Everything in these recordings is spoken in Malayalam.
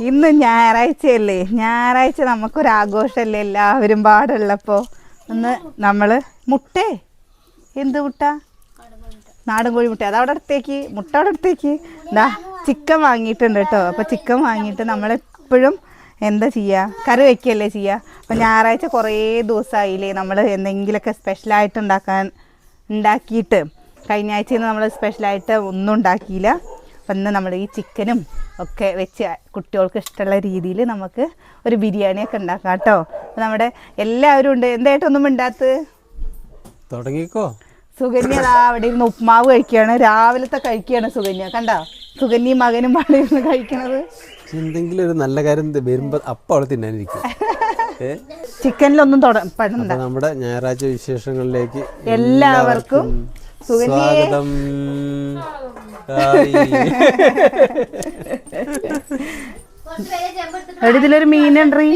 ഇന്ന് ഞായറാഴ്ചയല്ലേ? ഞായറാഴ്ച നമുക്കൊരു ആഘോഷമല്ലേ എല്ലാവരും പാടുള്ളപ്പോൾ ഒന്ന് നമ്മൾ മുട്ടേ. എന്ത് മുട്ട? നാടൻ കോഴി മുട്ട. അതവിടെ അടുത്തേക്ക്. മുട്ട അവിടെ അടുത്തേക്ക്. എന്താ ചിക്കൻ വാങ്ങിയിട്ടുണ്ട് കേട്ടോ. അപ്പോൾ ചിക്കൻ വാങ്ങിയിട്ട് നമ്മളെപ്പോഴും എന്താ ചെയ്യാ? കറി വയ്ക്കുകയല്ലേ ചെയ്യാ? അപ്പോൾ ഞായറാഴ്ച കുറേ ദിവസമായില്ലേ നമ്മൾ എന്തെങ്കിലുമൊക്കെ സ്പെഷ്യലായിട്ട് ഉണ്ടാക്കാൻ ഉണ്ടാക്കിയിട്ട്. കഴിഞ്ഞ ആഴ്ച നമ്മൾ സ്പെഷ്യലായിട്ട് ഒന്നും ഉണ്ടാക്കിയില്ല. അപ്പം ഇന്ന് നമ്മൾ ഈ ചിക്കനും ഒക്കെ വെച്ച് കുട്ടികൾക്ക് ഇഷ്ടമുള്ള രീതിയിൽ നമുക്ക് ഒരു ബിരിയാണിയൊക്കെ ഉണ്ടാക്കാം കേട്ടോ. അപ്പോൾ നമ്മുടെ എല്ലാവരും ഉണ്ട്. എന്തായിട്ടൊന്നും ഉണ്ടാത്ത് തുടങ്ങിക്കോ. സുകന്യ അവിടെ ഇരുന്ന് ഉപ്മാവ് കഴിക്കുകയാണ്. രാവിലത്തെ കഴിക്കുകയാണ് സുകന്യ. കണ്ടോ? സുകന്യയും മകനും പാടെ ഇരുന്ന് കഴിക്കണത്. എന്തെങ്കിലും ഒരു നല്ല കാര്യം വരുമ്പോൾ വരുമ്പോ അപ്പൊ അവിടെ തിന്നാനിരിക്കും. ചിക്കനിലൊന്നും നമ്മുടെ ഞായറാഴ്ച വിശേഷങ്ങളിലേക്ക് എല്ലാവർക്കും സ്വാഗതം. ഇതിലൊരു മീനുണ്ടീ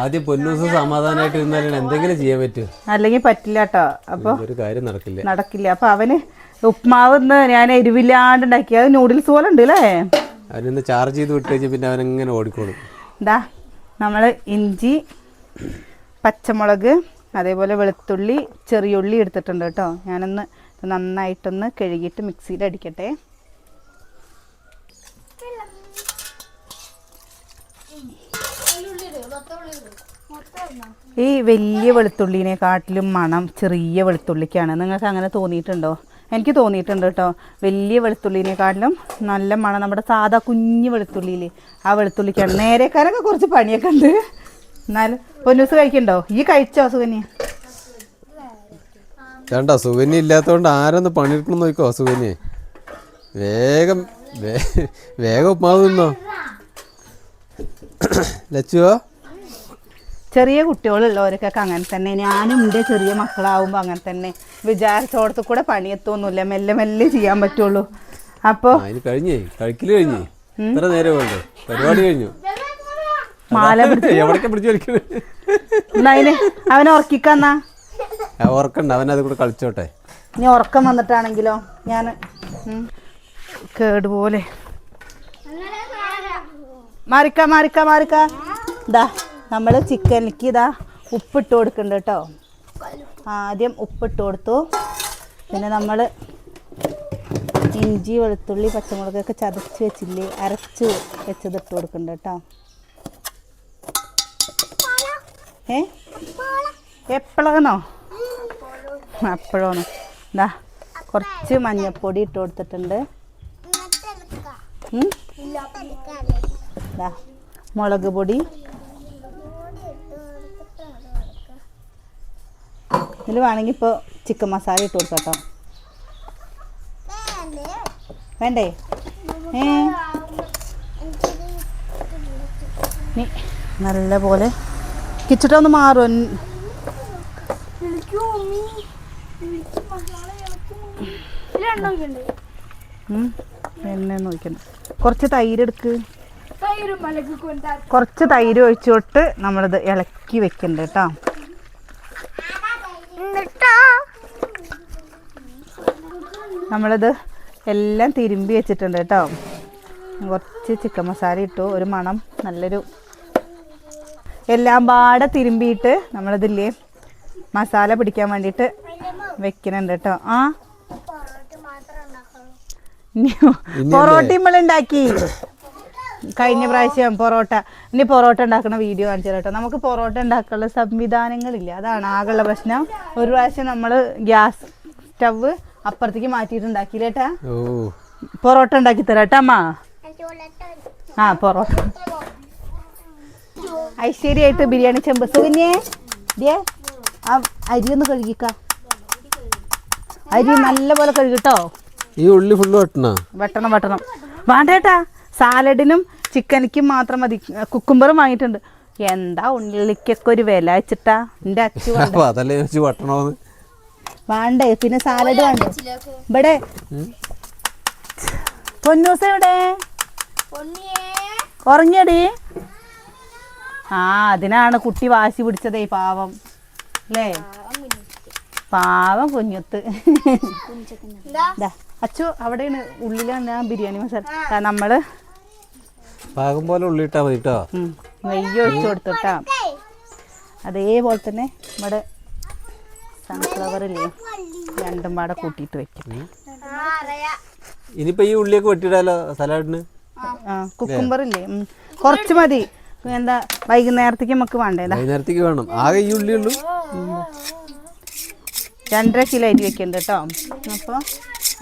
ആദ്യം പൊന്നൂസം സമാധാനമായിട്ട് ഇരുന്നാലും എന്തെങ്കിലും ചെയ്യാൻ പറ്റുമോ അല്ലെങ്കിൽ പറ്റില്ല കേട്ടോ അപ്പൊ ഒരു കാര്യം നടക്കില്ല. നടക്കില്ല. അപ്പൊ അവന് ഉപ്മാവ് ഇന്ന് ഞാൻ എരിവില്ലാണ്ട് ഉണ്ടാക്കി അത് നൂഡിൽസ് പോലെ ഉണ്ട് അല്ലേ അവനൊന്ന് ചാർജ് ചെയ്ത് വിട്ട് പിന്നെ എങ്ങനെ ഓടിക്കോളും. ഇതാ നമ്മൾ ഇഞ്ചി പച്ചമുളക് അതേപോലെ വെളുത്തുള്ളി ചെറിയുള്ളി എടുത്തിട്ടുണ്ട് കേട്ടോ ഞാനൊന്ന് നന്നായിട്ടൊന്ന് കഴുകിയിട്ട് മിക്സിയിൽ അടിക്കട്ടെ. ഈ വലിയ വെളുത്തുള്ളിനെക്കാട്ടിലും മണം ചെറിയ വെളുത്തുള്ളിക്കാണ്. നിങ്ങൾക്ക് അങ്ങനെ തോന്നിയിട്ടുണ്ടോ? എനിക്ക് തോന്നിയിട്ടുണ്ട് കേട്ടോ. വലിയ വെളുത്തുള്ളിനെക്കാട്ടിലും നല്ല മണം നമ്മുടെ സാധാ കുഞ്ഞു വെളുത്തുള്ളിയിൽ ആ വെളുത്തുള്ളിക്കാണ്. നേരെക്കാരൊക്കെ കുറച്ച് പണിയൊക്കെ ഉണ്ട്. എന്നാലും പൊന്നൂസ് കഴിക്കണ്ടോ? ഈ കഴിച്ചോ സുകന്യ? വേണ്ട സുകന്യ ഇല്ലാത്തതുകൊണ്ട് ആരൊന്ന് പണിയെടുക്കണം നോക്കോ സുകന്യെ? വേഗം വേഗം ഉപ്പാ തിന്നോ. ലച്ചുവോ? ചെറിയ കുട്ടികളുള്ളവർക്കൊക്കെ അങ്ങനെ തന്നെ. ഞാനും എന്റെ ചെറിയ മക്കളാവുമ്പോൾ അങ്ങനെ തന്നെ. വിചാരിച്ചോടത്ത് കൂടെ പണിയെത്തൊന്നുമില്ല മെല്ലെ മെല്ലെ ചെയ്യാൻ പറ്റുള്ളൂ. അപ്പോൾ കഴിഞ്ഞേ. കഴിക്കൽ കഴിഞ്ഞേ. എത്ര നേരം വേണ്ടേ പരിപാടി കഴിഞ്ഞു. മാല പിടിച്ച് അവനെ ഉറക്കിക്കന്നാ ആ, ഓർക്കണ്ട അവൻ അത് കൂടെ കളിച്ചോട്ടെ. ഇനി ഉറക്കം വന്നിട്ടാണെങ്കിലോ ഞാൻ കേടുപോലെ മാറിക്ക മാറിക്ക മാറിക്ക. ഇതാ നമ്മൾ ചിക്കനിലേക്ക് ഇതാ ഉപ്പിട്ട് കൊടുക്കുന്നുണ്ട് കേട്ടോ. ആദ്യം ഉപ്പിട്ട് കൊടുത്തു. പിന്നെ നമ്മൾ ഇഞ്ചി വെളുത്തുള്ളി പച്ചമുളകൊക്കെ ചതച്ച് വെച്ചില്ലേ അരച്ച് വെച്ചത് ഇട്ട് കേട്ടോ. ഏ? എപ്പോഴാണോ അപ്പോഴാണ് എന്താ കുറച്ച് മഞ്ഞൾപ്പൊടി ഇട്ട് കൊടുത്തിട്ടുണ്ട്. മുളക് പൊടി. ഇതിൽ വേണമെങ്കിൽ ഇപ്പോൾ ചിക്കൻ മസാല ഇട്ട് കൊടുക്കാം കേട്ടോ വേണ്ടേ? ഏ? നീ നല്ല പോലെ കിച്ചിട്ടൊന്ന് മാറും. എണ്ണ നോക്കണം കുറച്ച് തൈര് എടുക്ക്. കുറച്ച് തൈര് ഒഴിച്ചോട്ട് നമ്മളിത് ഇളക്കി വെക്കണ്ട കേട്ടോ. നമ്മളിത് എല്ലാം തിരുമ്പി വെച്ചിട്ടുണ്ട് കേട്ടോ. കുറച്ച് ചിക്കൻ മസാല ഇട്ടു. ഒരു മണം നല്ലൊരു എല്ലാം പാടെ തിരുമ്പിയിട്ട് നമ്മളിതില്ലേ മസാല പിടിക്കാൻ വേണ്ടിയിട്ട് വെക്കുന്നുണ്ട് കേട്ടോ. ആ? പൊറോട്ട ഉണ്ടാക്കി കഴിഞ്ഞ പ്രാവശ്യം പൊറോട്ട ഇനി പൊറോട്ട ഉണ്ടാക്കുന്ന വീഡിയോ കാണിച്ചു കേട്ടോ നമുക്ക് പൊറോട്ട ഉണ്ടാക്കാനുള്ള സംവിധാനങ്ങളില്ല. അതാണ് ആകെയുള്ള പ്രശ്നം. ഒരു പ്രാവശ്യം നമ്മൾ ഗ്യാസ് സ്റ്റവ് അപ്പുറത്തേക്ക് മാറ്റിയിട്ട് ഉണ്ടാക്കിയില്ലേട്ടാ പൊറോട്ട ഉണ്ടാക്കി തരാട്ടമ്മ അമ്മ. ആ പൊറോട്ട. ഐശ്വര്യമായിട്ട് ബിരിയാണി ചെമ്പ്. സുകന്യേ ദേ ആ അരി ഒന്ന് കഴുകിക്ക. അരി നല്ലപോലെ കഴുകിട്ടോ ഈ ഉള്ളി ഫുള്ള് വെട്ടണ? വെട്ടണം വെട്ടണം. വേണ്ടേട്ടാ സാലഡിനും ചിക്കനിക്കും മാത്രം മതി. കുക്കുംബറും വാങ്ങിയിട്ടുണ്ട്. എന്താ ഉള്ളിക്കൊക്കെ ഒരു വില വെച്ചിട്ടാ? എന്റെ അച്ഛൻ വേണ്ട. പിന്നെ സാലഡ് വേണ്ടേ? ഇവിടെ. പൊന്നൂസ ഇവിടെ. ഉറങ്ങിയടി. ആ അതിനാണ് കുട്ടി വാശി പിടിച്ചതേ പാവം. അല്ലേ? പാവം കുഞ്ഞുത്ത്. ദാ, അച്ചു അവിടെയാണ് ഉള്ളിലാണ് ബിരിയാണി മസാല. നമ്മൾ പാകം പോലെ ഉള്ളിട്ടാ മതി കേട്ടോ. നെയ്യ് ഒഴിച്ചു കൊടുത്തിട്ടാ. അതേപോലെ തന്നെ ഇവിടെ സൺഫ്ലവർ ഇല്ലേ? രണ്ടും പാടെ കൂട്ടിയിട്ട് വെക്കും. ഇനിയിപ്പോ ഈ ഉള്ളിയൊക്കെ വെട്ടിയിടാലോ സലാഡിന്? ആ കുക്കുംബർ ഇല്ലേ. കുറച്ച് മതി. എന്താ വൈകുന്നേരത്തേക്ക് നമുക്ക് വേണ്ടേ? വൈകുന്നേരത്തേക്ക് വേണം. ആകെ ഈ ഉള്ളി ഉള്ളൂ. രണ്ടര കിലോ അരി വെക്കുന്നുണ്ട് കേട്ടോ അപ്പോൾ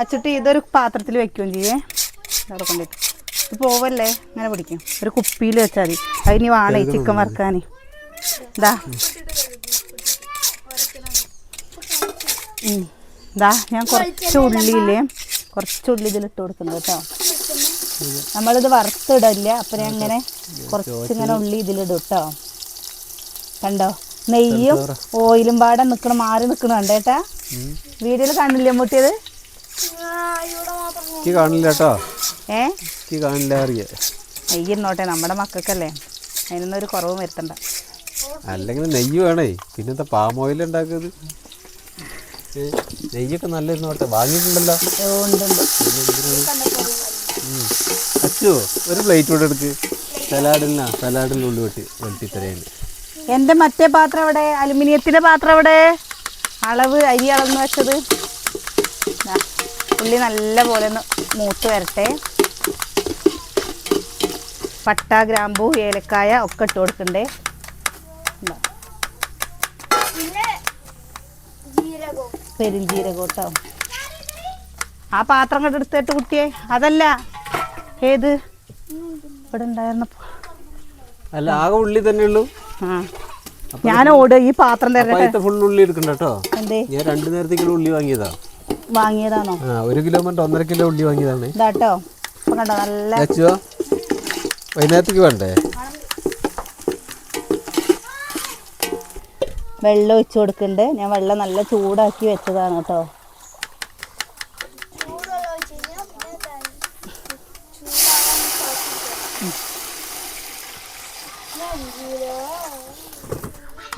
അച്ചിട്ട് ഇതൊരു പാത്രത്തിൽ വെക്കുകയും ചെയ്യേ. അവിടെ കൊണ്ടിട്ട് ഇത് പോവല്ലേ? അങ്ങനെ പിടിക്കും. ഒരു കുപ്പിയിൽ വെച്ചാൽ മതി. അതിന് വേണേ ചിക്കൻ വറുക്കാൻ ഇതാ. ഇതാ ഞാൻ കുറച്ച് ഉള്ളിയില്ലേ കുറച്ച് ഉള്ളി ഇതിലിട്ട് കൊടുക്കുന്നത് കേട്ടോ. നമ്മളിത് വറുത്തിടില്ല അപ്പം ഞാൻ അങ്ങനെ കുറച്ച് ഇങ്ങനെ ഉള്ളി ഇതിലിടും കേട്ടോ. കണ്ടോ? നെയ്യും ഓയിലും പാടെ നിൽക്കണം മാറി നിൽക്കണം കണ്ടേട്ടാ വീഡിയോയിൽ കാണില്ലേ മുട്ടിയത് എനിക്ക് കാണില്ല കേട്ടോ. ഏ? എനിക്ക് കാണില്ല അറിയാം. നെയ്യ് ഇരുന്നോട്ടെ നമ്മുടെ മക്കൾക്കല്ലേ. അതിനൊന്നും ഒരു കുറവ് വരുത്തണ്ട. അല്ലെങ്കിൽ നെയ്യ് വേണേ. പിന്നെന്താ പാം ഓയിൽ ഉണ്ടാക്കുന്നത് ഏ, നെയ്യൊക്കെ നല്ല ഇരുന്നോട്ടെ വാങ്ങിയിട്ടുണ്ടല്ലോ. അച്ചു ഒരു പ്ലേറ്റ് കൂടെ എടുക്ക്. സലാഡിനാ സലാഡിൽ ഉള്ളി വെട്ടി വെട്ടി തരേന് എന്റെ മറ്റേ പാത്രം അവിടെ അലുമിനിയത്തിന്റെ പാത്രം അവിടെ അളവ് അരി അളന്ന് വെച്ചത്. ഉള്ളി നല്ലപോലെ ഒന്ന് മൂത്ത് വരട്ടെ. പട്ട ഗ്രാമ്പൂ ഏലക്കായ ഒക്കെ ഇട്ട് കൊടുക്കണ്ടേ? ഇതാ, പെരുംജീരകം കേട്ടോ ആ പാത്രം കണ്ട് എടുത്തിട്ട് കുട്ടിയെ അതല്ല. ഏത്? ഇവിടെ ഉണ്ടായിരുന്നപ്പോ അല്ല ആകെ ഉള്ളി തന്നെ ഉള്ളൂ. ഞാൻ ഓട് ഈ പാത്രം തരണ്ടേ തരട്ടെ. ഫുൾ ഉള്ളി എടുക്കണ്ടോ എന്തേ? ഞാൻ രണ്ടു നേരത്തേക്കുള്ള ഉള്ളി വാങ്ങിയതാ. വാങ്ങിയതാണോ? ആ ഒരു കിലോ മറ്റോ ഒന്നര കിലോ ഉള്ളി വാങ്ങിയതാണ്. ഇതാട്ടോ. ഇപ്പൊ കണ്ടോ നല്ല അച്ചുവോ വൈകുന്നേരത്തേക്ക് വേണ്ടേ? വെള്ളം ഒഴിച്ചു കൊടുക്കുന്നുണ്ട് ഞാൻ വെള്ളം നല്ല ചൂടാക്കി വെച്ചതാണ് കേട്ടോ.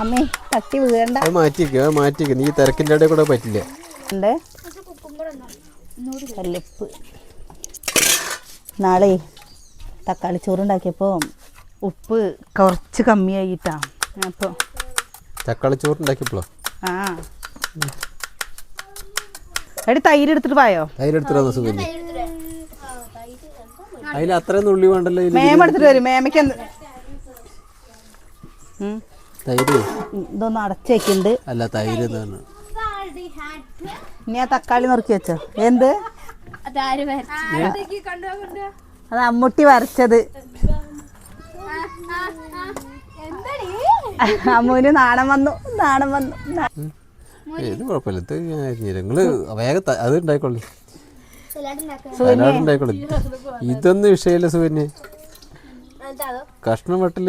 അമ്മേ തട്ടി വീഴണ്ട. അത് മാറ്റിയേക്ക് നീ തിരക്കിന്റെ ഇടയിൽ കൂടെ പറ്റില്ല. ഉണ്ട്. കല്ലുപ്പ്. നാളെ തക്കാളി ചോറുണ്ടാക്കിയപ്പോൾ ഉപ്പ് കുറച്ച് കമ്മിയായിട്ടാ. അപ്പോൾ തക്കാളി ചോറ് ഉണ്ടാക്കിയപ്പോഴോ ആ. എടി തൈര് എടുത്തിട്ട് പോയോ? തൈര് സുഖല്ലേ? അതിൽ അത്രയൊന്നും ഉള്ളി വേണ്ടല്ലോ. മേമ എടുത്തിട്ട് വരും. മേമയ്ക്ക് എന്ത്. തൈര്? ഇതൊന്ന് അടച്ചു അല്ല തൈര് എന്നാണ് ഇനി ആ തക്കാളി നുറുക്കി വെച്ചോ. എന്ത്? അത് അമ്മുട്ടി വരച്ചത്. അമ്മുവിന് നാണം വന്നു നാണം വന്നു. ഇത് കുഴപ്പമില്ല. നിങ്ങൾ വേഗം അത് ഉണ്ടായിക്കോളി. സലാഡ് ഉണ്ടായിക്കോളി. ഇതൊന്നും വിഷയമില്ല സുകന്യ. കഷ്ണം വെട്ടൽ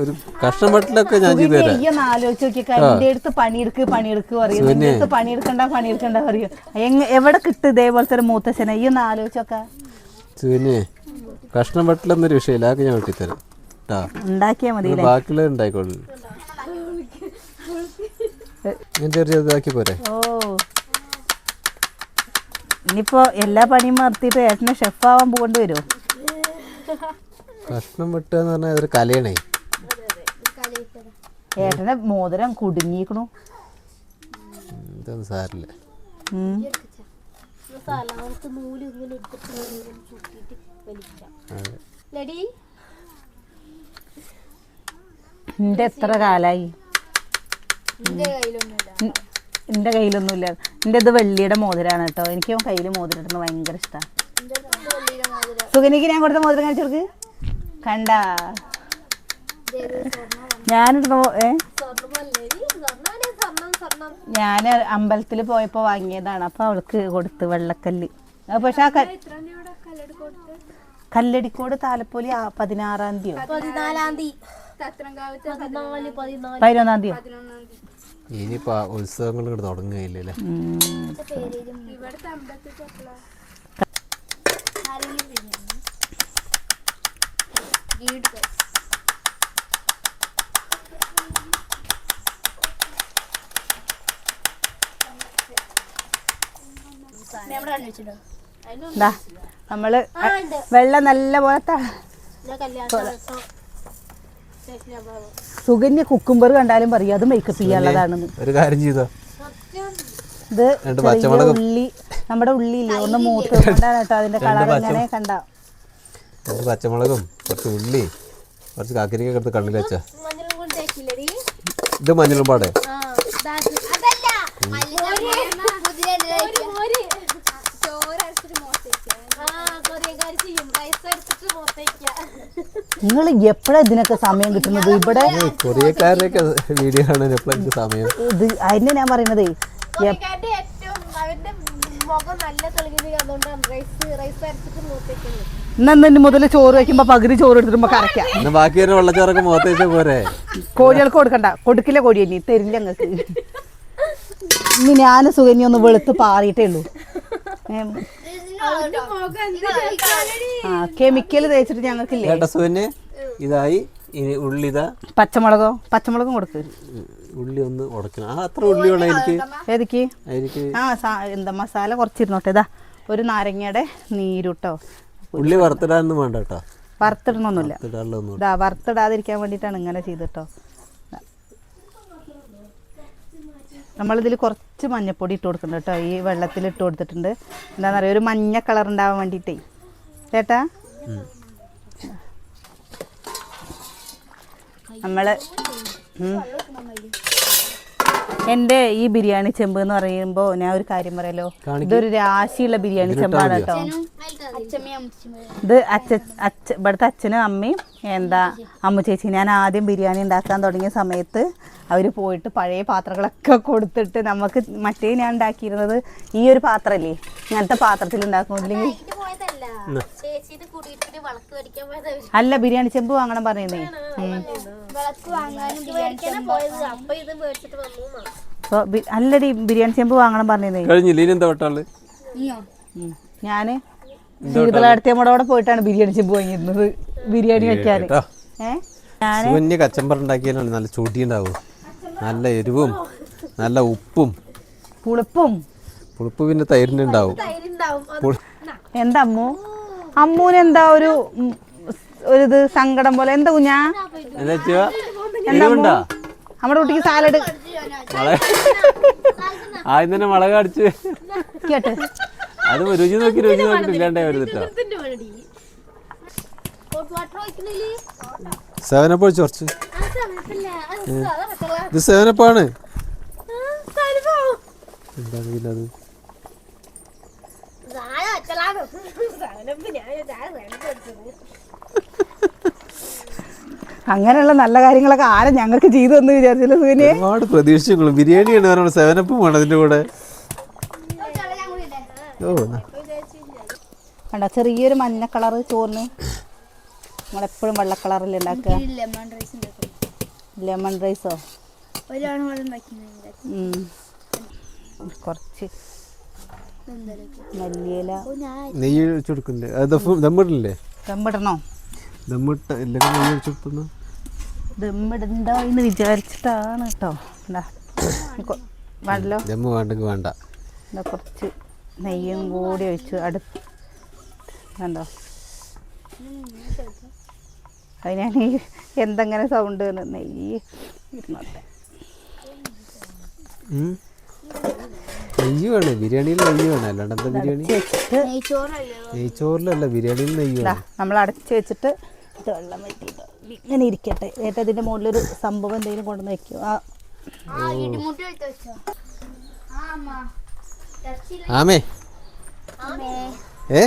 ഒരു കഷ്ണം വെട്ടലൊക്കെ ഞാൻ ചെയ്തു തരാം. ആലോചിച്ച് അടുത്ത് പണിയെടുക്ക് പണിയെടുക്ക് പറയും. എന്റെ അടുത്ത് പണിയെടുക്കണ്ട പണിയെടുക്കണ്ട പറയും. എങ്ങ എവിടെ കിട്ടും ഇതേപോലത്തെ ഒരു മൂത്തച്ഛനെ ആലോചിച്ചൊക്കെ സുകന്യെ കഷ്ണം വെട്ടലൊന്നൊരു വിഷയമില്ല. അതൊക്കെ ഞാൻ വെട്ടിത്തരാം. മതി ഇത് ബാക്കിയുള്ളത് ഉണ്ടായിക്കോളൂ. ഞാൻ ചെറിയ ഇതാക്കി പോരെ. ഓ. ഇനിയിപ്പോ എല്ലാ പണിയും നിർത്തിയിട്ട് ഷെഫ് ആവാൻ പോകേണ്ടി വരുമോ? കഷ്ണം വെട്ടുക എന്ന് പറഞ്ഞാൽ അതൊരു കലയാണേ. ഏട്ടനെ മോതിരം കുടുങ്ങിക്കണു ഉം, ഇതൊന്നും സാരില്ല എന്റെ എത്ര കാലായി? എന്റെ കയ്യിലൊന്നുമില്ല. എന്റെ ഇത് വെള്ളിയുടെ മോതിരാണ് കേട്ടോ. എനിക്ക് കയ്യിൽ മോതിരം ഇടുന്നത് ഭയങ്കര ഇഷ്ടമാണ് സുഗനിക്ക് ഞാൻ കൊടുത്ത മോതിരം കാണിച്ചു കൊടുക്ക്. കണ്ട. ഞാനിടുന്ന ഏ? ഞാൻ അമ്പലത്തിൽ പോയപ്പോൾ വാങ്ങിയതാണ്. അപ്പോൾ അവൾക്ക് കൊടുത്ത് വെള്ളക്കല്ല്. പക്ഷെ ആ കല്ല് കല്ലടിക്കോട് താലപ്പൊലി പതിനാറാം തീയതി. പതിനാലാം തീയതി. പതിനൊന്നാം തീയതി. ഇനിയിപ്പോ ഉത്സവങ്ങൾ ഇങ്ങോട്ട് തുടങ്ങുകയില്ലേ അല്ലേ ഇതാ നമ്മൾ വെള്ളം നല്ല പോലെ. സുഗന്യ കുക്കുംബർ കണ്ടാലും പറയും അത് മേക്കപ്പ് ചെയ്യാനുള്ളതാണെന്ന്. ഒരു കാര്യം ചെയ്തോ? ഇത്. ഉള്ളി ഇല്ലേ ഉള്ളിയില്ലേ ഒന്ന് മൂത്ത് കൊണ്ടാണ് കേട്ടോ അതിന്റെ കളർ ഇങ്ങനെ കണ്ട. കുറച്ച് പച്ചമുളകും കുറച്ച് ഉള്ളി കുറച്ച് കാക്കരിക്ക എടുത്ത് കണ്ണിൽ വെച്ച. ഇത് മഞ്ഞളും പാടെ നിങ്ങൾ എപ്പോഴാ ഇതിനൊക്കെ സമയം കിട്ടുന്നത്? ഇവിടെ കൊറിയക്കാരുടെയൊക്കെ വീഡിയോ കാണാൻ എപ്പോഴും സമയം? ഇത് അതിനെ ഞാൻ പറയുന്നത് അവന്റെ മുഖം നല്ല തെളിഞ്ഞത് അതുകൊണ്ടാണ് റൈസ് റൈസ് അരച്ചിട്ട് മോത്തേക്കുന്നത് ഇന്നെ മുതൽ ചോറ് വെക്കുമ്പോ പകുതി ചോറ് എടുത്തിട്ട് കറക്കാം ബാക്കി വെള്ളച്ചോറൊക്കെ പോരെ? കോഴികൾക്ക് കൊടുക്കണ്ട. കൊടുക്കില്ല കോഴി ഇനി. തരില്ല ഞങ്ങൾക്ക് ഇനി ഞാൻ സുഖനി ഒന്ന് വെളുത്ത് പാറിയിട്ടേ ഉള്ളൂ. ആ കെമിക്കൽ തേച്ചിട്ട് ഞങ്ങൾക്കില്ലേ? ഏട്ടാ ഇതായി. ഇനി ഉള്ളി ഇതാ. പച്ചമുളകോ? പച്ചമുളകും കൊടുക്ക്. ഉള്ളി ഒന്ന് ഉടക്കണം. ആ അത്ര ഉള്ളി വേണം എനിക്ക്. ആ എന്താ മസാല കുറച്ചിരുന്നോട്ടെ. ഇതാ ഒരു നാരങ്ങയുടെ നീരുട്ടോ. ഉള്ളി വറുത്തിടാനൊന്നും വേണ്ട കേട്ടോ വറുത്തിടണമൊന്നുമില്ല ഇതാ വറുത്തിടാതിരിക്കാൻ വേണ്ടിയിട്ടാണ് ഇങ്ങനെ ചെയ്തിട്ടോ. നമ്മളിതിൽ കുറച്ച് മഞ്ഞപ്പൊടി ഇട്ട് കൊടുക്കുന്നുണ്ട് കേട്ടോ. ഈ വെള്ളത്തിൽ ഇട്ട് കൊടുത്തിട്ടുണ്ട്. എന്താണെന്ന് അറിയാം ഒരു മഞ്ഞ കളർ ഉണ്ടാവാൻ വേണ്ടിയിട്ടേ. ചേട്ടാ? നമ്മൾ എന്റെ ഈ ബിരിയാണി ചെമ്പ് എന്ന് പറയുമ്പോ ഞാൻ ഒരു കാര്യം പറയല്ലോ ഇതൊരു രാശിയുള്ള ബിരിയാണി ചെമ്പാണ് കേട്ടോ. ഇത് അച്ഛ അച്ഛ ഇവിടുത്തെ അച്ഛനും അമ്മയും എന്താ അമ്മ ചേച്ചി. ഞാൻ ആദ്യം ബിരിയാണി ഉണ്ടാക്കാൻ തുടങ്ങിയ സമയത്ത് അവർ പോയിട്ട് പഴയ പാത്രങ്ങളൊക്കെ കൊടുത്തിട്ട് നമുക്ക് മറ്റേ ഞാൻ ഉണ്ടാക്കിയിരുന്നത് ഈ ഒരു പാത്രമല്ലേ ഇങ്ങനത്തെ പാത്രത്തിൽ ഉണ്ടാക്കുന്നില്ലെങ്കിൽ അല്ല ബിരിയാണി ചെമ്പ് വാങ്ങണം പറയുന്നേ അല്ലടി ബിരിയാണി ചെമ്പ് വാങ്ങണം പറഞ്ഞേ കഴിഞ്ഞില്ല ഇനി എന്താ വെട്ടാൾ ഞാൻ ശീതളാടത്തിയമ്മടെ പോയിട്ടാണ് ബിരിയാണി ചെമ്പ് വാങ്ങിയിരുന്നത്. ബിരിയാണി വെക്കാൻ ഏഹ് കച്ചമ്പർ ഉണ്ടാക്കിയാലാണ് നല്ല ചൊടി ഉണ്ടാവും നല്ല എരിവും നല്ല ഉപ്പും. പുളിപ്പും. പുളിപ്പ് പിന്നെ തൈരിനുണ്ടാവും. എന്താ അമ്മു? അമ്മൂനെന്താ ഒരു ഒരു ഇത് സങ്കടം പോലെ. എന്താ കുഞ്ഞാ? എന്താ നമ്മുടെ കുട്ടിക്ക് സാലഡ് ആദ്യം തന്നെ മുളക് അടിച്ച്. കേട്ട്. അത് രുചി നോക്കി രുചി നോക്കിട്ട് ഇല്ലാണ്ടേ വരുന്നിട്ടോ? സെവനപ്പ് ഇത് സെവനപ്പാണ്. അത്? ഞാൻ അങ്ങനെയുള്ള നല്ല കാര്യങ്ങളൊക്കെ ആരും ഞങ്ങൾക്ക് ചെയ്തു എന്ന് വിചാരിച്ചില്ല സൂര്യ ഒരുപാട് പ്രതീക്ഷിച്ചു ബിരിയാണിയാണ് പറയുന്നത് സെവനപ്പും വേണം അതിന്റെ കൂടെ. ഓ കണ്ടോ ചെറിയൊരു മഞ്ഞ കളറ് ചോറിന്. നമ്മളെപ്പോഴും വെള്ള കളറിൽ ഉണ്ടാക്കുക? Lemon rice. കുറച്ച് മല്ലിയില. നെയ്യ് ഒഴിച്ച് കൊടുക്കണ്ടേ ദമ്മിടണോ ദമ്മിട്ട ഒഴിച്ച് കൊടുത്തുന്ന ദമ്മിടണ്ടോ എന്ന് വിചാരിച്ചിട്ടാണ് കേട്ടോ വേണ്ടല്ലോ ദമ്മ് വേണ്ടെങ്കിൽ വേണ്ട. എന്താ കുറച്ച് നെയ്യും കൂടി ഒഴിച്ച് അടുത്ത് കണ്ടോ? അത് ഞാൻ ഈ എന്തെങ്ങനെ സൗണ്ട് നെയ്യ് ഇരുന്നോട്ടെ. നെയ്യ് വേണേ ബിരിയാണിയിൽ നെയ്യ് വേണം അല്ലാണ്ട് എന്താ ബിരിയാണി? നെയ്ച്ചോറിലല്ല ബിരിയാണിയിൽ നെയ്യ് വേണം. നമ്മൾ അടച്ചു വെച്ചിട്ട് ഇത് വെള്ളം വറ്റിയിട്ട് ഇങ്ങനെ ഇരിക്കട്ടെ. ഏട്ട ഇതിന്റെ മുകളിലൊരു സംഭവം എന്തെങ്കിലും കൊണ്ടുവന്ന് വെക്കും ആ. ആമേ. ആമേ. ഏ.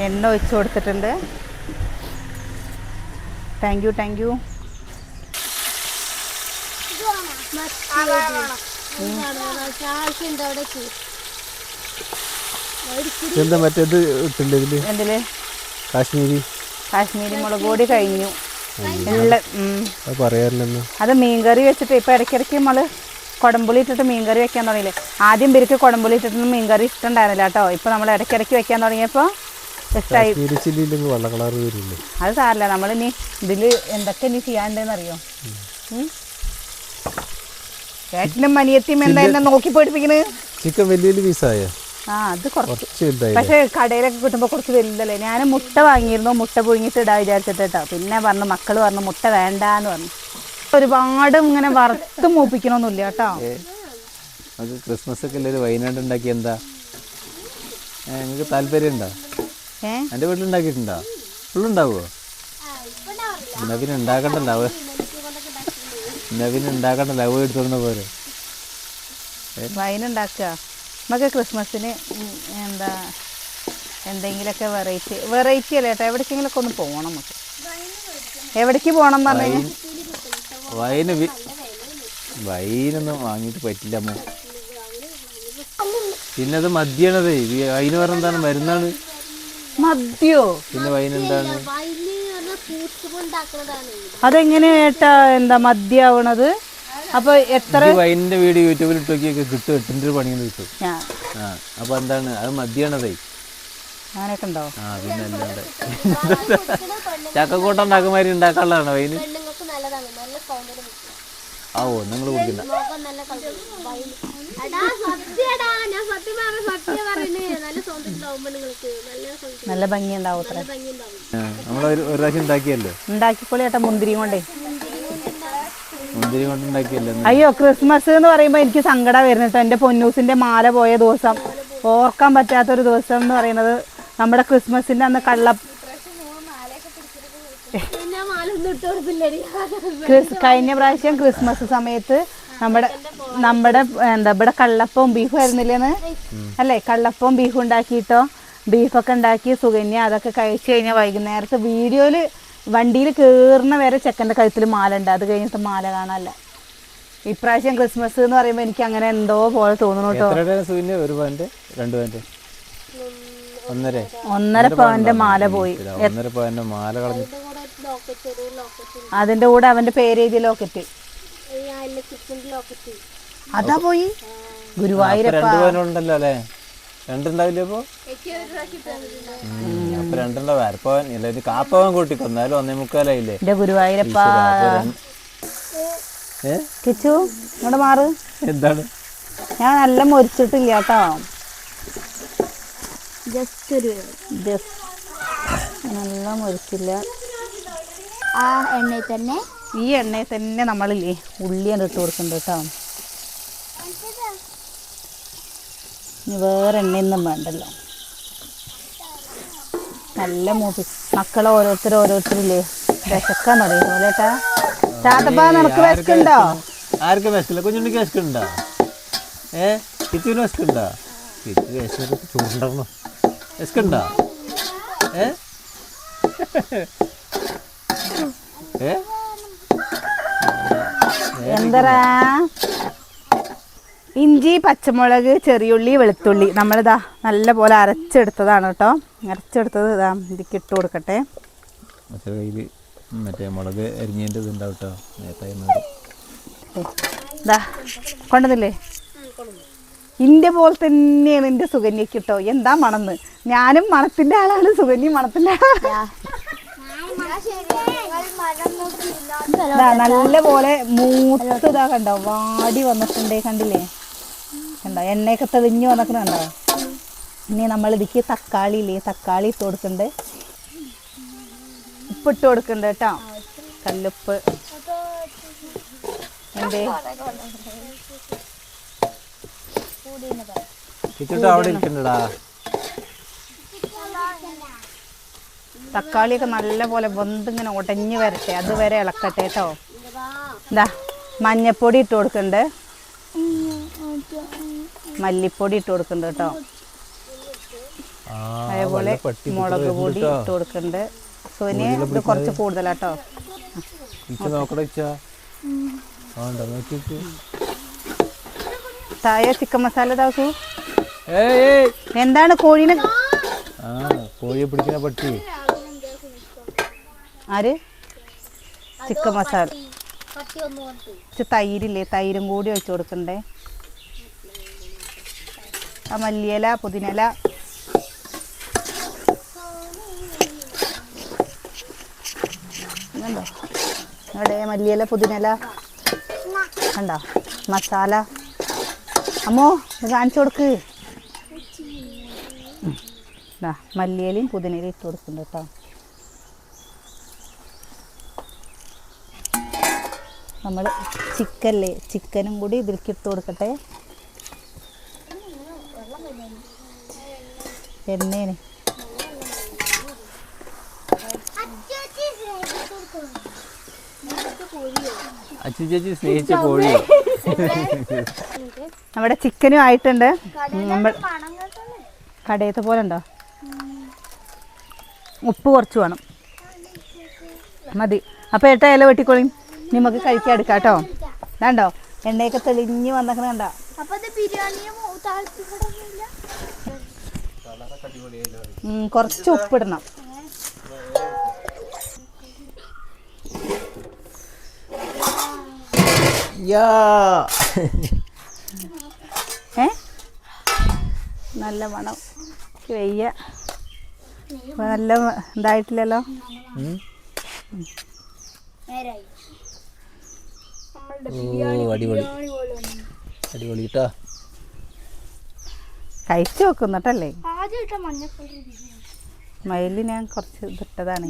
എണ്ണ ഒഴിച്ച് കൊടുത്തിട്ടുണ്ട്. താങ്ക് യു താങ്ക് യു ആവശ്യമുണ്ട് അവിടേക്ക് എന്താ മറ്റേത് ഇട്ടുണ്ട് ഇതിൽ? എന്തിൽ? കാശ്മീരി. കാശ്മീരി മുളക് പൊടി കഴിഞ്ഞു. അത് പറയാറില്ലെന്ന് അത് മീൻകറി വെച്ചിട്ട് ഇപ്പൊ ഇടയ്ക്കിടയ്ക്ക് നമ്മൾ കുടമ്പുളി ഇട്ടിട്ട് മീൻകറി വെക്കാൻ തുടങ്ങിയില്ലേ? ആദ്യം പേർക്ക് കുടമ്പുളി ഇട്ടിട്ടൊന്നും മീൻകറി ഇഷ്ടമുണ്ടായിരുന്നില്ല കേട്ടോ. ഇപ്പൊ നമ്മൾ ഇടയ്ക്കിടയ്ക്ക് വെക്കാൻ തുടങ്ങിയപ്പോ ഇഷ്ടമായി അത് സാരല്ല. നമ്മളിനി ഇതിൽ എന്തൊക്കെ ഇനി ചെയ്യാണ്ടെന്ന് അറിയോ ചേട്ടനും മനിയത്തിയും എന്താ എന്നെ നോക്കി പഠിപ്പിക്കണ് ചിക്കൻ വലിയ പീസായോ? ആ അത് കുറച്ച്. പക്ഷേ കടയിലൊക്കെ കിട്ടുമ്പോൾ കുറച്ച് വലുതല്ലേ? ഞാൻ മുട്ട വാങ്ങിയിരുന്നു മുട്ട പുഴുങ്ങിട്ട് ഇടാ വിചാരിച്ചിട്ട് കേട്ടോ പിന്നെ പറഞ്ഞു മക്കൾ പറഞ്ഞു മുട്ട വേണ്ടാന്ന് പറഞ്ഞു. ഒരുപാട് ഇങ്ങനെ വറുത്ത് മൂപ്പിക്കണമെന്നില്ല കേട്ടോ. നമുക്ക് ക്രിസ്മസ് ഒക്കെ വൈനാട് ഉണ്ടാക്കി എന്താ? നിങ്ങൾക്ക് താല്പര്യം ഉണ്ടോ ഏ? എന്റെ വീട്ടിൽ ഉണ്ടാക്കിയിട്ടുണ്ടോ? ഫുള്ളുണ്ടാവുമോ എന്നാ പിന്നെ ഉണ്ടാക്കണ്ടല്ലോ അവ എന്നാ പിന്നെ ഉണ്ടാക്കണ്ടല്ലോ അവ എടുത്തോണ്ട് പോരെ. വൈനുണ്ടാക്കുക നമുക്ക് ക്രിസ്മസിന് എന്താ എന്തെങ്കിലുമൊക്കെ വെറൈറ്റി വെറൈറ്റി അല്ലേ കേട്ടോ എവിടേക്കെങ്കിലൊക്കെ ഒന്ന് പോകണം നമുക്ക്. എവിടേക്ക് പോകണം എന്ന് പറഞ്ഞു വൈന് വൈനൊന്നും വാങ്ങിയിട്ട് പറ്റില്ല അമ്മ. പിന്നെ അത് മദ്യാണത് വൈന് പറഞ്ഞ എന്താണ്? മരുന്നാണ്. മദ്യോ? പിന്നെ വൈനെന്താണ് അതെങ്ങനെയാ ഏട്ടാ? എന്താ മദ്യാവണത്? അപ്പൊ എത്ര വൈന്റെ വൈനിന്റെ വീഡിയോ യൂട്യൂബിൽ ഇട്ട് നോക്കിയൊക്കെ കിട്ടും. എട്ടിന്റെ ഒരു പണിയെന്ന് കിട്ടും ആ അപ്പൊ എന്താണ്? അത് മദ്യാണതേ. അങ്ങനെയൊക്കെ ഉണ്ടോ? ആ പിന്നെ അല്ലാണ്ട് ചക്കക്കൂട്ടം ഉണ്ടാക്കുമാതിരി ഉണ്ടാക്കാനുള്ളതാണ് വൈന്? ആ ഓ നിങ്ങൾ കുടിക്കണ്ട. നല്ല ഭംഗി ഉണ്ടാവും നമ്മളൊരു നല്ല ഭംഗി ഉണ്ടാവും നമ്മൾ ഒരു ഒരു പ്രാവശ്യം ഉണ്ടാക്കിയല്ലേ? ഉണ്ടാക്കിക്കോളി ഏട്ടാ മുന്തിരി കൊണ്ടേ മുന്തിരി കൊണ്ട് ഉണ്ടാക്കിയല്ലേ ഒന്ന്. അയ്യോ ക്രിസ്മസ് എന്ന് പറയുമ്പോൾ എനിക്ക് സങ്കടം വരുന്നുട്ടോ എന്റെ പൊന്നൂസിന്റെ മാല പോയ ദിവസം ഓർക്കാൻ പറ്റാത്തൊരു ദിവസം എന്ന് പറയുന്നത് നമ്മുടെ ക്രിസ്മസിന്റെ അന്ന് കള്ള കഴിഞ്ഞ പ്രാവശ്യം ക്രിസ്മസ് സമയത്ത് നമ്മുടെ നമ്മുടെ എന്താ ഇവിടെ കള്ളപ്പവും ബീഫും ആയിരുന്നില്ലേന്ന്? അല്ലേ? കള്ളപ്പവും ബീഫും ഉണ്ടാക്കിയിട്ടോ? ബീഫൊക്കെ ഉണ്ടാക്കി സുകന്യ അതൊക്കെ കഴിച്ചു കഴിഞ്ഞാൽ വൈകുന്നേരത്തെ വീഡിയോയിൽ വണ്ടിയിൽ കയറുന്ന വരെ ചെക്കന്റെ കഴുത്തിൽ മാല ഉണ്ട് അത് കഴിഞ്ഞിട്ട് മാല കാണാനല്ല. ഇപ്രാവശ്യം ക്രിസ്മസ് എന്ന് പറയുമ്പോൾ എനിക്ക് അങ്ങനെ എന്തോ പോലെ തോന്നുന്നു കേട്ടോ. ഒന്നര. ഒന്നര പവന്റെ മാല പോയി. ഒന്നര പവന്റെ മാല കളഞ്ഞു. കൂടെ ലോക്കറ്റ് ചെറിയ ലോക്കറ്റ്. അതിന്റെ കൂടെ അവന്റെ പേര് എഴുതിയ ലോക്കറ്റ്. അതാ പോയി. ഗുരുവായൂരപ്പ. രണ്ട് അല്ലേ? രണ്ടുണ്ടാവില്ലേ അപ്പൊ അപ്പൊ രണ്ടുണ്ടാവും. അരപ്പവൻ ഇല്ല ഇത് കാപ്പവൻ കൂട്ടിക്കോ എന്നാലും ഒന്നേ മുക്കാലായില്ലേ? ഗുരുവായൂരപ്പ. കിച്ചു ഇങ്ങോട്ട് മാറ്. എന്താണ്? ഞാൻ നല്ല മൊരിച്ചിട്ടില്ല കേട്ടോ ജസ്റ്റ് ഒരു ജസ്റ്റ് നല്ല മൊരിച്ചില്ല. ആ എണ്ണയിൽ തന്നെ? ഈ എണ്ണയിൽ തന്നെ നമ്മളില്ലേ ഉള്ളിയാണ് ഇട്ട് കൊടുക്കുന്നുണ്ട് കേട്ടോ ഇനി വേറെ എണ്ണയൊന്നും വേണ്ടല്ലോ. നല്ല മൂപ്പി മക്കളെ ഓരോരുത്തർ ഓരോരുത്തരില്ലേ? വിശക്കാൻ തുടങ്ങി ചാത്തപ്പാ നിനക്ക് വിശക്കുണ്ടോ ആർക്കും വിശക്കില്ല? കുഞ്ഞുണ്ണിക്ക് വിശക്കുണ്ടോ ഏ? കിച്ചുവിന് വിശക്കുണ്ടോ കിച്ചു വിശക്കൊക്കെ വിശക്കുണ്ടോ ഏ? എന്തരാ? ഇഞ്ചി പച്ചമുളക് ചെറിയുള്ളി വെളുത്തുള്ളി. നമ്മളിതാ നല്ല പോലെ അരച്ചെടുത്തതാണ് കേട്ടോ. അരച്ചെടുത്തത് ഇതാ ഇതിക്ക് ഇട്ട് കൊടുക്കട്ടെ. മറ്റേ മുളക് അരിഞ്ഞതിന്റെ കേട്ടോ. ഇതാ കൊണ്ടുവന്നില്ലേ? ഇന്റെ പോലെ തന്നെയാണ് എന്റെ സുകന്യക്ക് കേട്ടോ. എന്താ മണന്ന്? ഞാനും മണത്തിന്റെ ആളാണ് സുകന്യ മണത്തിന്റെ ആളാണ്. നല്ല പോലെ മൂത്തതാ കണ്ടോ? വാടി വന്നിട്ടുണ്ടേ കണ്ടില്ലേ? കണ്ടോ? എണ്ണയൊക്കെ തെളിഞ്ഞു വന്നിട്ടുണ്ടോ ഇനി നമ്മൾ ഇതിക്ക് തക്കാളി ഇല്ലേ? തക്കാളി ഇട്ട് ഉപ്പ് ഉപ്പിട്ട് കൊടുക്കണ്ട കേട്ടോ. കല്ലുപ്പ്. എന്തേ? അവിടെ ഇരിക്കണ്ടടാ. തക്കാളിയൊക്കെ നല്ല പോലെ വെന്തിങ്ങനെ ഉടഞ്ഞു വരട്ടെ. അതുവരെ ഇളക്കട്ടെ കേട്ടോ. എന്താ മഞ്ഞപ്പൊടി ഇട്ട് കൊടുക്കണ്ട്. മല്ലിപ്പൊടി ഇട്ട് കൊടുക്കണ്ട് കേട്ടോ. അതേപോലെ മുളക് പൊടി ഇട്ട് കൊടുക്കണ്ട് സോനിയ ഇത് കുറച്ച് കൂടുതലാട്ടോ തായ ചിക്കൻ മസാല ഇതാക്കൂ എന്താണ് കോഴിനെ? ആ കോഴിയെ പിടിക്കുന്ന പട്ടി. ആര്? ചിക്കൻ മസാല. തൈരില്ലേ? തൈരും കൂടി വെച്ച് കൊടുക്കണ്ടേ ആ മല്ലിയില പുതിനില ഇതുണ്ടോ? ഇവിടെ മല്ലിയില പുതിനില കണ്ടോ? മസാല. അമ്മോ കാണിച്ചു കൊടുക്ക്. മല്ലിയിലയും പുതിനയിലും ഇട്ട് കൊടുക്കുന്നുണ്ട് കേട്ടോ. നമ്മൾ ചിക്കല്ലേ ചിക്കനും കൂടി ഇതിലേക്ക് ഇട്ട് കൊടുക്കട്ടെ. എണ്ണേന് അച്ചു ചേച്ചി സ്നേഹിച്ച കോഴിയോ നമ്മുടെ ചിക്കനും ആയിട്ടുണ്ട്. നമ്മൾ കടയത്തെ പോലെ ഉണ്ടോ? ഉപ്പ് കുറച്ച് വേണം. മതി. അപ്പോൾ ഏട്ടാ ഇല വെട്ടിക്കോളി. നിങ്ങക്ക് നമുക്ക് കഴിക്കാൻ എടുക്കാം കേട്ടോ. വേണ്ടോ എണ്ണയൊക്കെ തെളിഞ്ഞു വന്നേക്കണ കണ്ടോ അപ്പൊ ഇത് ബിരിയാണിയും താല്പര്യമൊന്നുമില്ല ഉം, കുറച്ച് ഉപ്പിടണം. ഏ? നല്ല മണം. വെയ്യ. നല്ല ഇതായിട്ടില്ലല്ലോ? അടിപൊളി. അടിപൊളി കേട്ടാ കഴിച്ചു നോക്കുന്നട്ടല്ലേ മയിൽ ഞാൻ കുറച്ച് ഇതിട്ടതാണ്.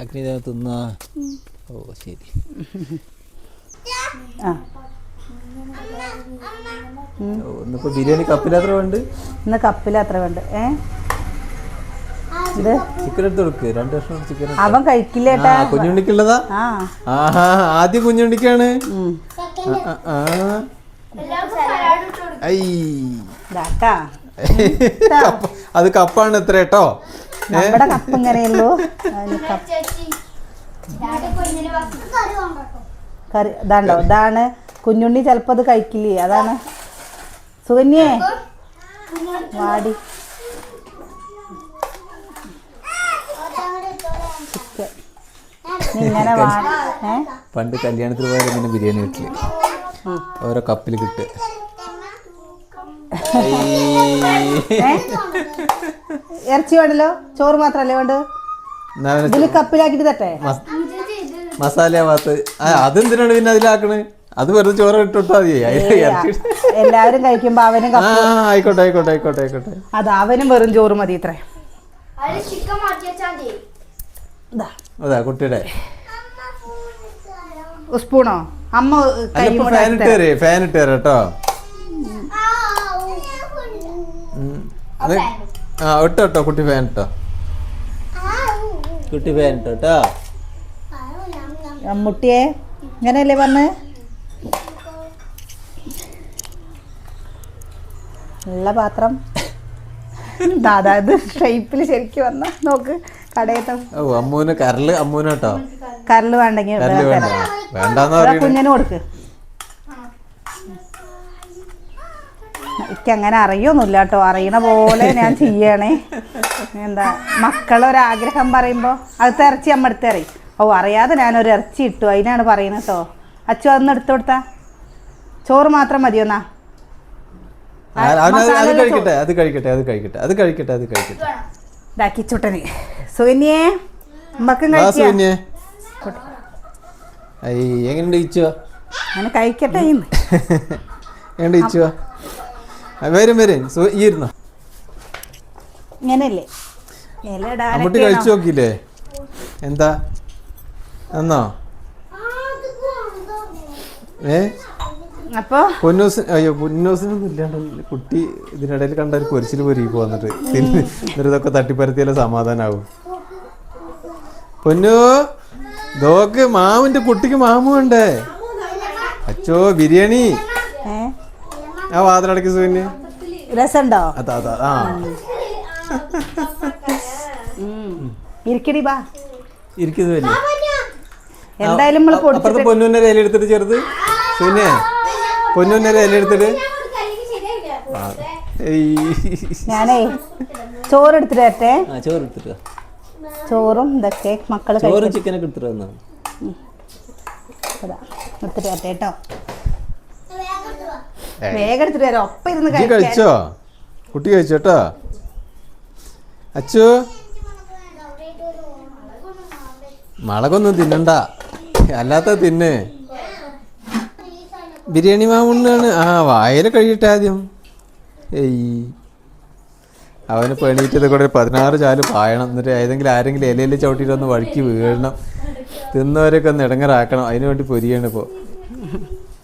അഗ്നിദേവൻ തിന്ന തിന്നാ. ഓ ശരി. ആ. ഇന്നിപ്പോ ബിരിയാണി കപ്പിലത്ര വേണ്ട? ഇന്ന് കപ്പിലാത്ര വേണ്ട. ഏ? ഇത് ചിക്കൻ എടുത്ത് കൊടുക്ക്. രണ്ട് ചിക്കൻ അവൻ കഴിക്കില്ലേട്ടാ കുഞ്ഞുണ്ണിക്കുള്ളതാ? ആഹാ ആദ്യം കുഞ്ഞുണ്ണിക്കാണ്. അത് കപ്പാണ് എത്ര കേട്ടോ? കപ്പ് ഇങ്ങനെയുള്ളൂ. കറി ഇതാണ്ടോ? ഇതാണ് കുഞ്ഞുണ്ണി ചിലപ്പോൾ അത് കഴിക്കില്ലേ? അതാണ്. സുകന്യേ വാടി ചിക്കൻ നീ ഇങ്ങനെ പണ്ട് കല്യാണത്തിന് പോയാലും ഇങ്ങനെ ബിരിയാണി കിട്ടില്ല ഓരോ കപ്പിൽ കിട്ട്. ഏ? ഇറച്ചി വേണ്ടല്ലോ ചോറ് മാത്രല്ലേ വേണ്ടത് ഇതിൽ കപ്പിലാക്കിട്ട് തട്ടെ. മസാല ഭാഗത്ത് അതെന്തിനാണ് പിന്നെ അതിലാക്കണേ? അത് വെറുതെ ചോറ് ഇട്ടോട്ടാ മതി. എല്ലാവരും കഴിക്കുമ്പോ അവനും ആയിക്കോട്ടെ ആയിക്കോട്ടെ ആയിക്കോട്ടെ ആയിക്കോട്ടെ. അത് അവനും വെറും ചോറ് മതി ഇത്രേ. ചിക്കൻ മാറ്റി വെച്ചാൽ അതാ കുട്ടിയുടെ. സ്പൂണോ? അമ്മ ഫാൻ ഇട്ട് തരേ ഫാൻ ഇട്ട് തരാം കേട്ടോ. ആ ഇട്ടോ കേട്ടോ കുട്ടി ഫാൻ ഇട്ടോ. കുട്ടി ഫാൻ ഇട്ടോ കേട്ടോ അമ്മുട്ടിയെ ഇങ്ങനെയല്ലേ പറഞ്ഞ് ഉള്ള പാത്രം. ദാദാ ഇത് ഷേപ്പിൽ ശരിക്കും വന്ന നോക്ക്. കടയത്തെ ഓ അമ്മൂന് കരൽ അമ്മൂന് കേട്ടോ? കരൽ വേണ്ടെങ്കിൽ കരൽ വേണ്ട. വേണ്ടാന്ന് കുഞ്ഞിന് കൊടുക്ക്. എനിക്ക് അങ്ങനെ അറിയൊന്നുമില്ല കേട്ടോ. അറിയണ പോലെ ഞാൻ ചെയ്യണേ. എന്താ മക്കളൊരാഗ്രഹം പറയുമ്പോ അത് ഇറച്ചി അമ്മ എടുത്ത് അറിയും ഓ അറിയാതെ ഞാനൊരു ഇറച്ചി ഇട്ടു. അതിനാണ് പറയുന്നത് കേട്ടോ. അച്ചു അതൊന്ന് എടുത്തു കൊടുത്താ. ചോറ് മാത്രം മതിയോന്നാ അത് കഴിക്കട്ടെ അത് കഴിക്കട്ടെ അത് കഴിക്കട്ടെ അത് കഴിക്കട്ടെ അത് കഴിക്കട്ടെ. ഇതാക്കി ചുട്ടന്. സുകന്യേ അമ്മക്കും ഇച്ചുവോ അങ്ങനെ കഴിക്കട്ടെ എങ്ങനെ ഇച്ചുവോ വരും വരും. ഈ ഇരുന്നോ. ഇങ്ങനല്ലേ കഴിച്ചു നോക്കിയില്ലേ? എന്താ? എന്നോ ഏ? അപ്പൊ? പൊന്നൂസ് അയ്യോ പൊന്നൂസിനൊന്നും ഇല്ലാണ്ട് കുട്ടി ഇതിനിടയിൽ കണ്ട ഒരു പൊരിച്ചിൽ പൊരിക്ക് വന്നിട്ട് എന്നിട്ട് ഇതൊക്കെ തട്ടിപ്പരത്തിയാലേ സമാധാനാവും. പൊന്നു ദോക്ക് മാമിന്റെ കുട്ടിക്ക് മാമു വേണ്ടേ? അച്ചോ ബിരിയാണി. ആ വാതിലടക്കി സുഖന് രസണ്ടോ? അതാ അതാ ആ. ഇരിക്കടി ബാ. ഇരിക്കുന്നത് വലിയ എന്തായാലും നമ്മൾ പൊടിച്ചിട്ട് എടുത്തിട്ട് ചെറുത്. സുനെ പൊന്നൂന്റെ ഇല എടുത്തിട്ട്? ആ. ഏയ്. ഞാനേ ചോറ് എടുത്തിട്ട് തരട്ടെ ആ ചോറ് എടുത്തിട്ട് വാ. ചോറും ഇതൊക്കെ മക്കൾ ചോറും കഴിക്കും. ചിക്കനൊക്കെ എടുത്തിട്ട് വന്നാ? അതാ എടുത്തിട്ട് വരട്ടെ കേട്ടോ. വേഗം എടുത്തിട്ട് വരാം. ഒപ്പം ഇരുന്ന് ഇജ്ജ് കഴിക്കാൻ. കഴിച്ചോ? കുട്ടി കഴിച്ചോ കേട്ടോ അച്ചു? മുളകൊന്നും തിന്നണ്ട. അല്ലാത്ത തിന്ന്. ബിരിയാണി മാവുണ്ണാണ് ആ വായന കഴിയട്ടെ ആദ്യം. ഏയ്. അവന് പണിയിട്ടത് കൂടെ ഒരു പതിനാറ് ചാൽ പായണം. എന്നിട്ട് ഏതെങ്കിലും ആരെങ്കിലും ഇലയിൽ ചവിട്ടിയിട്ട് ഒന്ന് വഴുക്കി വീഴണം. തിന്നവരൊക്കെ ഒന്ന് ഇടങ്ങറാക്കണം. അതിനു വേണ്ടി പൊരിയാണ് ഇപ്പോൾ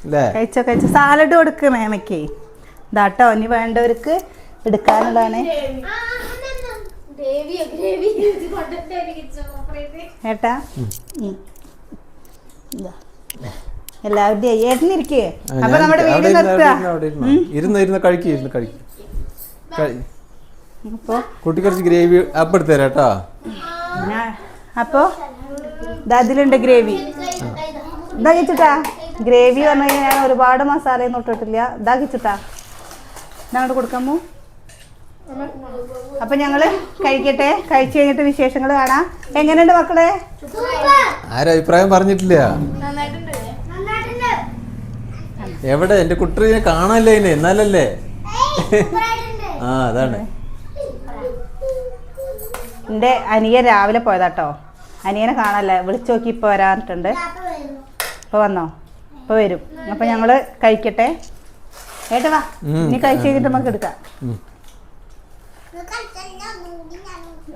അല്ലേ? കഴിച്ചോ കഴിച്ചോ. സാലഡ് കൊടുക്കണേ മേമയ്ക്ക്. ഇതാട്ടോ ഇനി വേണ്ടവർക്ക് എടുക്കാനുള്ളതാണ്. എനിക്ക് ഏട്ടാ. എല്ലാവരുടെയും ഏട്ടനിരിക്കേ. അപ്പൊ നമ്മുടെ വീട് ഇരുന്ന് ഇരുന്ന് കഴിക്ക് ഇരുന്ന് കഴിക്ക്. കുട്ടി കുറച്ച് ഗ്രേവി അപ്പം എടുത്തുതരാം കേട്ടോ. ഞാൻ അപ്പോ ദാ ഇതിലുണ്ട് ഗ്രേവി. ഇതാ ഗ്രേവി പറഞ്ഞു കഴിഞ്ഞാൽ ഞാൻ ഒരുപാട് മസാലയൊന്നും ഇട്ടിട്ടില്ല. ഇതാ കിച്ചിട്ടാ ഇതങ്ങോട്ട് കൊടുക്കാമോ? അപ്പൊ ഞങ്ങൾ കഴിക്കട്ടെ. കഴിച്ചു കഴിഞ്ഞിട്ട് വിശേഷങ്ങൾ കാണാം. എങ്ങനെയുണ്ട് മക്കളെ? ആരഭിപ്രായം അഭിപ്രായം പറഞ്ഞിട്ടില്ല. നന്നായിട്ടുണ്ട്. എവിടെ? എന്റെ കുട്ടീനെ കാണാല്ലേ ഇനി? എന്നാലല്ലേ? ആ അതാണ്. എന്റെ അനിയൻ രാവിലെ പോയതാട്ടോ. അനിയനെ കാണാല്ലേ വിളിച്ചു നോക്കി ഇപ്പോൾ വരാറിട്ടുണ്ട് ഇപ്പോൾ വന്നോ? ഇപ്പോൾ വരും. അപ്പോൾ ഞങ്ങൾ കഴിക്കട്ടെ. ഏട്ടാ വാ. നീ കഴിച്ച് കഴിഞ്ഞിട്ട് നമുക്ക് എടുക്കാം.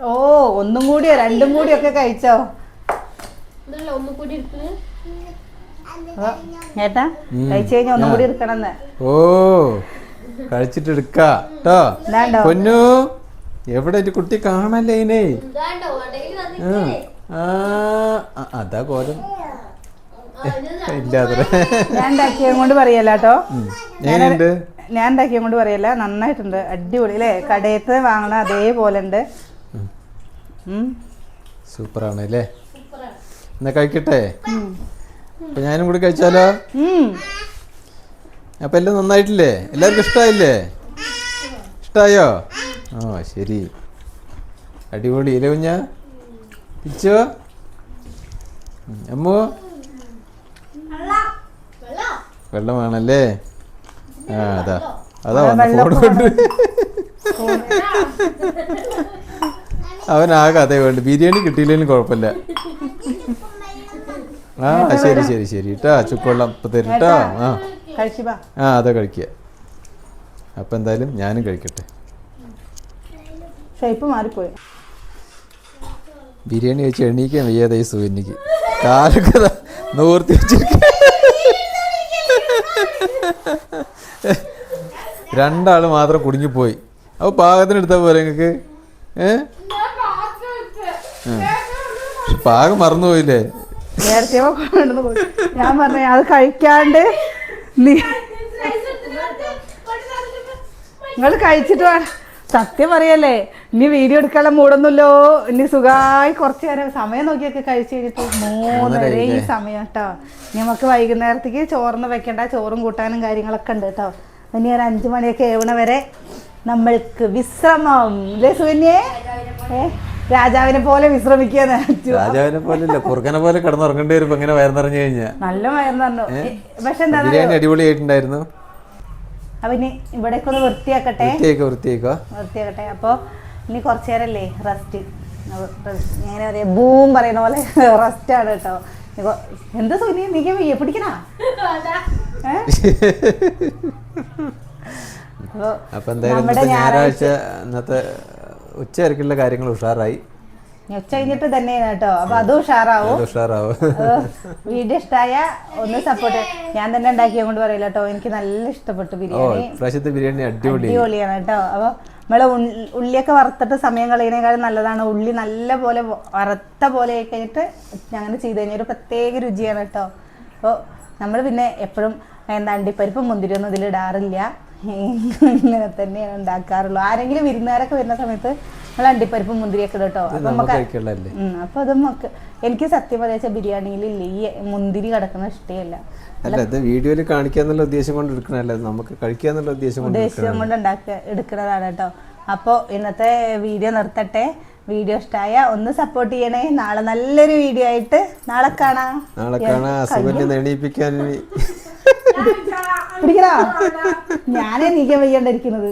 ഓ ഒന്നും കൂടിയോ? രണ്ടും കൂടിയൊക്കെ കഴിച്ചോ? ഇതല്ല ഒന്നും കൂടി എടുക്കുന്നത് കഴിച്ചു കഴിഞ്ഞാൽ ഒന്നും കൂടി എടുക്കണമെന്ന്. ഓ കഴിച്ചിട്ട് എടുക്കാട്ടോ പൊന്നു എവിടെ കുട്ടി കാണല്ലേ ആ, അതാ കോലം. ഇല്ലാതെ. ഞാൻ ഉണ്ടാക്കിയത് കൊണ്ട് പറയല്ല കേട്ടോ ഞാൻ ഉണ്ടാക്കിയത് കൊണ്ട് പറയല്ല നന്നായിട്ടുണ്ട്. അടിപൊളി അല്ലേ കടയത്ത് വാങ്ങണ അതേപോലെ ഉണ്ട്. സൂപ്പറാണ് അല്ലേ എന്നാ കഴിക്കട്ടെ? അപ്പൊ ഞാനും കൂടി കഴിച്ചാലോ. അപ്പൊ എല്ലാം നന്നായിട്ടില്ലേ? എല്ലാവർക്കും ഇഷ്ടായില്ലേ? ഇഷ്ടായോ? ആ ശരി. അടിപൊളി. ഇല്ലേ കുഞ്ഞ? പിച്ചോ? അമ്മോ? വെള്ളം വേണല്ലേ ആ അതാ. അതാ വന്ന ഫോൺ കൊണ്ട്. അവനാകെ അതേ വേണ്ട. ബിരിയാണി കിട്ടിയില്ലെങ്കിലും കുഴപ്പമില്ല. ആ ശരി ശരി ശരി. കേട്ടാ ചുക്കുവെള്ളം ഇപ്പൊ തരും. കേട്ടോ ആ. ആ അതാ കഴിക്കുക അപ്പം എന്തായാലും ഞാനും കഴിക്കട്ടെ. ഷേപ്പ് മാറിപ്പോയി. ബിരിയാണി വെച്ച് എണീക്കാൻ വയ്യാതെ ഈ സുഗന്യക്ക് കാലൊക്കെ നൂർത്തി വെച്ചിരിക്ക. രണ്ടാൾ മാത്രം കുടുങ്ങിപ്പോയി അപ്പോൾ പാകത്തിന് എടുത്താൽ പോലെ നിങ്ങൾക്ക് ഏ. പാകം മറന്നുപോയില്ലേ? നേരത്തെ കൊണ്ടുവന്ന്. ഞാൻ പറഞ്ഞു അത് കഴിക്കാണ്ട് നീ നിങ്ങൾ കഴിച്ചിട്ട് വേണം സത്യം പറയല്ലേ ഇനി വീഡിയോ എടുക്കാനുള്ള മൂടൊന്നുമല്ലോ. ഇനി സുഖമായി കുറച്ച് നേരം സമയം നോക്കിയൊക്കെ കഴിച്ചു കഴിഞ്ഞിട്ട് മൂന്നര ഈ? സമയം കേട്ടോ. ഇനി നമുക്ക് വൈകുന്നേരത്തേക്ക് ചോറിന് വെക്കണ്ട ചോറും കൂട്ടാനും കാര്യങ്ങളൊക്കെ ഉണ്ട് കേട്ടോ. ഇനി ഒരു അഞ്ചു മണിയൊക്കെ ഏവണ വരെ നമ്മൾക്ക് വിശ്രമം. അല്ലേ സുകന്യേ? ഏ? രാജാവിനെ പോലെ വിശ്രമിക്കാന്ന് രാജാവിനെ പോലെ ഇല്ല കുറുക്കനെ പോലെ കിടന്നുറങ്ങേണ്ടി വരും ഇപ്പൊ ഇങ്ങനെ വയറിറങ്ങി കഴിഞ്ഞാൽ നല്ല വയർന്നു പക്ഷെ എന്താ ബിരിയാണി അടിപൊളിയായിട്ടുണ്ടായിരുന്നു. അപ്പൊ ഇനി ഇവിടേക്ക് ഒന്ന് വൃത്തിയാക്കട്ടെ. വൃത്തിയാക്കോ വൃത്തിയാക്കോ? വൃത്തിയാക്കട്ടെ. അപ്പൊ ഇനി കുറച്ചു നേരല്ലേ റെസ്റ്റ്. എങ്ങനെ പറയാ ബൂം പറയുന്ന പോലെ റെസ്റ്റ് ആണ് കേട്ടോ. എന്ത് സുനി? നീക്ക് വയ്യ? പിടിക്കണ? അപ്പൊ എന്തായാലും ഞായറാഴ്ച ഇന്നത്തെ ഉച്ചവരക്കുള്ള കാര്യങ്ങൾ ഉഷാറായി. ഉച്ച കഴിഞ്ഞിട്ട് തന്നെ കേട്ടോ. അപ്പൊ അതും ഉഷാറാവും. ഉഷാറാവും. വീഡിയോ ഇഷ്ടമായ ഒന്ന് സപ്പോർട്ട് ഞാൻ തന്നെ ഉണ്ടാക്കിയ കൊണ്ട് പറയില്ല കേട്ടോ. എനിക്ക് നല്ല ഇഷ്ടപ്പെട്ടു ബിരിയാണി. ബിരിയാണി അടിപൊളി. അടിപൊളിയാണ് കേട്ടോ. അപ്പൊ നമ്മളെ ഉള്ളിയൊക്കെ വറുത്തിട്ട് സമയം കളയുന്നതിനേക്കാളും നല്ലതാണ്. ഉള്ളി നല്ല പോലെ വറുത്ത പോലെ ആയി കഴിഞ്ഞിട്ട് അങ്ങനെ ചെയ്ത് കഴിഞ്ഞാൽ ഒരു പ്രത്യേക രുചിയാണ് കേട്ടോ. അപ്പോൾ നമ്മൾ പിന്നെ എപ്പോഴും എന്താ അണ്ടിപ്പരിപ്പും മുന്തിരിയൊന്നും ഇതിൽ ഇടാറില്ല ഇങ്ങനെ തന്നെയാണ് ഉണ്ടാക്കാറുള്ളൂ. ആരെങ്കിലും വിരുന്നുകാരൊക്കെ വരുന്ന സമയത്ത് നമ്മൾ അണ്ടിപ്പരിപ്പും മുന്തിരിയൊക്കെ കേട്ടോ. അപ്പൊ നമുക്ക് അത് നമുക്ക് എനിക്ക് സത്യം പറയാ ബിരിയാണിയിൽ ഇല്ല ഈ മുന്തിരി കിടക്കുന്ന ഇഷ്ടമല്ല അല്ല ഇത് വീഡിയോയിൽ കാണിക്കാന്നുള്ള ഉദ്ദേശം കൊണ്ട് എടുക്കണല്ല നമുക്ക് കഴിക്കാന്നുള്ള ഉദ്ദേശം കൊണ്ട് ഉദ്ദേശം കൊണ്ട് ഉണ്ടാക്കുക എടുക്കുന്നതാണ് കേട്ടോ. അപ്പോൾ ഇന്നത്തെ വീഡിയോ നിർത്തട്ടെ. വീഡിയോ ഇഷ്ടമായ ഒന്ന് സപ്പോർട്ട് ചെയ്യണേ. നാളെ നല്ലൊരു വീഡിയോ ആയിട്ട് നാളെ കാണാം. നാളെ കാണാം. ഇനി. പിടിക്കണോ? ഞാനേ നീക്കാൻ വയ്യാണ്ടിരിക്കുന്നത്